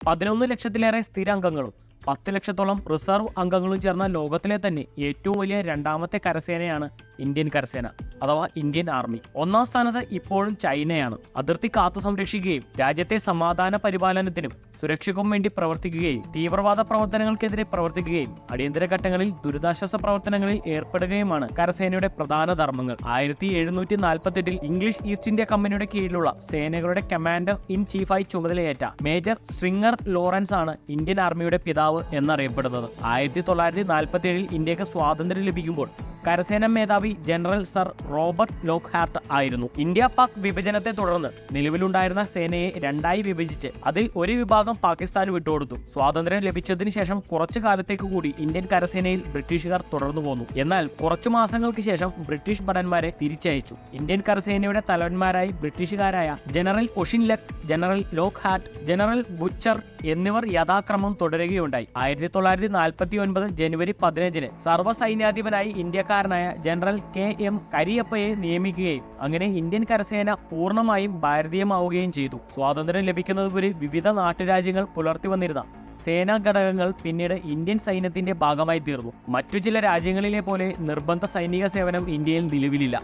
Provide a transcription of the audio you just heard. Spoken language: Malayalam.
പതിനൊന്ന് ലക്ഷത്തിലേറെ സ്ഥിരാംഗങ്ങളും പത്ത് ലക്ഷത്തോളം റിസർവ് അംഗങ്ങളും ചേർന്ന ലോകത്തിലെ തന്നെ ഏറ്റവും വലിയ രണ്ടാമത്തെ കരസേനയാണ് ഇന്ത്യൻ കരസേന അഥവാ ഇന്ത്യൻ ആർമി. ഒന്നാം സ്ഥാനത്ത് ഇപ്പോഴും ചൈനയാണ്. അതിർത്തി കാത്തു സംരക്ഷിക്കുകയും രാജ്യത്തെ സമാധാന പരിപാലനത്തിനും സുരക്ഷയ്ക്കും വേണ്ടി പ്രവർത്തിക്കുകയും തീവ്രവാദ പ്രവർത്തനങ്ങൾക്കെതിരെ പ്രവർത്തിക്കുകയും അടിയന്തര ഘട്ടങ്ങളിൽ ദുരിതാശ്വാസ പ്രവർത്തനങ്ങളിൽ ഏർപ്പെടുകയുമാണ് കരസേനയുടെ പ്രധാന ധർമ്മങ്ങൾ. ആയിരത്തി എഴുന്നൂറ്റി നാൽപ്പത്തെട്ടിൽ ഇംഗ്ലീഷ് ഈസ്റ്റ് ഇന്ത്യ കമ്പനിയുടെ കീഴിലുള്ള സേനകളുടെ കമാൻഡർ ഇൻ ചീഫായി ചുമതലയേറ്റ മേജർ സ്ട്രിങ്ങർ ലോറൻസ് ആണ് ഇന്ത്യൻ ആർമിയുടെ പിതാവ് എന്നറിയപ്പെടുന്നത്. ആയിരത്തി തൊള്ളായിരത്തി നാൽപ്പത്തി ഏഴിൽ ഇന്ത്യയ്ക്ക് സ്വാതന്ത്ര്യം ലഭിക്കുമ്പോൾ കരസേനാ മേധാവി ജനറൽ സർ റോബർട്ട് ലോക്ഹാർട്ട് ആയിരുന്നു. ഇന്ത്യ പാക് വിഭജനത്തെ തുടർന്ന് നിലവിലുണ്ടായിരുന്ന സേനയെ രണ്ടായി വിഭജിച്ച് അതിൽ ഒരു വിഭാഗം പാകിസ്ഥാന് വിട്ടുകൊടുത്തു. സ്വാതന്ത്ര്യം ലഭിച്ചതിന് ശേഷം കുറച്ചു കാലത്തേക്ക് കൂടി ഇന്ത്യൻ കരസേനയിൽ ബ്രിട്ടീഷുകാർ തുടർന്നു പോന്നു. എന്നാൽ കുറച്ചു മാസങ്ങൾക്ക് ശേഷം ബ്രിട്ടീഷ് ഭടന്മാരെ തിരിച്ചയച്ചു. ഇന്ത്യൻ കരസേനയുടെ തലവന്മാരായി ബ്രിട്ടീഷുകാരായ general Auchinleck general Lockhart general Bucher എന്നിവർ യഥാക്രമം തുടരുകയുണ്ടായി. ആയിരത്തി തൊള്ളായിരത്തി നാൽപ്പത്തി ഒൻപത് ജനുവരി പതിനഞ്ചിന് സർവസൈന്യാധിപനായി ഇന്ത്യക്കാരനായ ജനറൽ കെ എം കരിയപ്പയെ നിയമിക്കുകയും അങ്ങനെ ഇന്ത്യൻ കരസേന പൂർണമായും ഭാരതീയമാവുകയും ചെയ്തു. സ്വാതന്ത്ര്യം ലഭിക്കുന്നതുവരെ വിവിധ നാട്ടുരാജ്യങ്ങൾ പുലർത്തി വന്നിരുന്ന സേനാ ഘടകങ്ങൾ പിന്നീട് ഇന്ത്യൻ സൈന്യത്തിന്റെ ഭാഗമായി തീർന്നു. മറ്റു ചില രാജ്യങ്ങളിലെ പോലെ നിർബന്ധ സൈനിക സേവനം ഇന്ത്യയിൽ നിലവിലില്ല.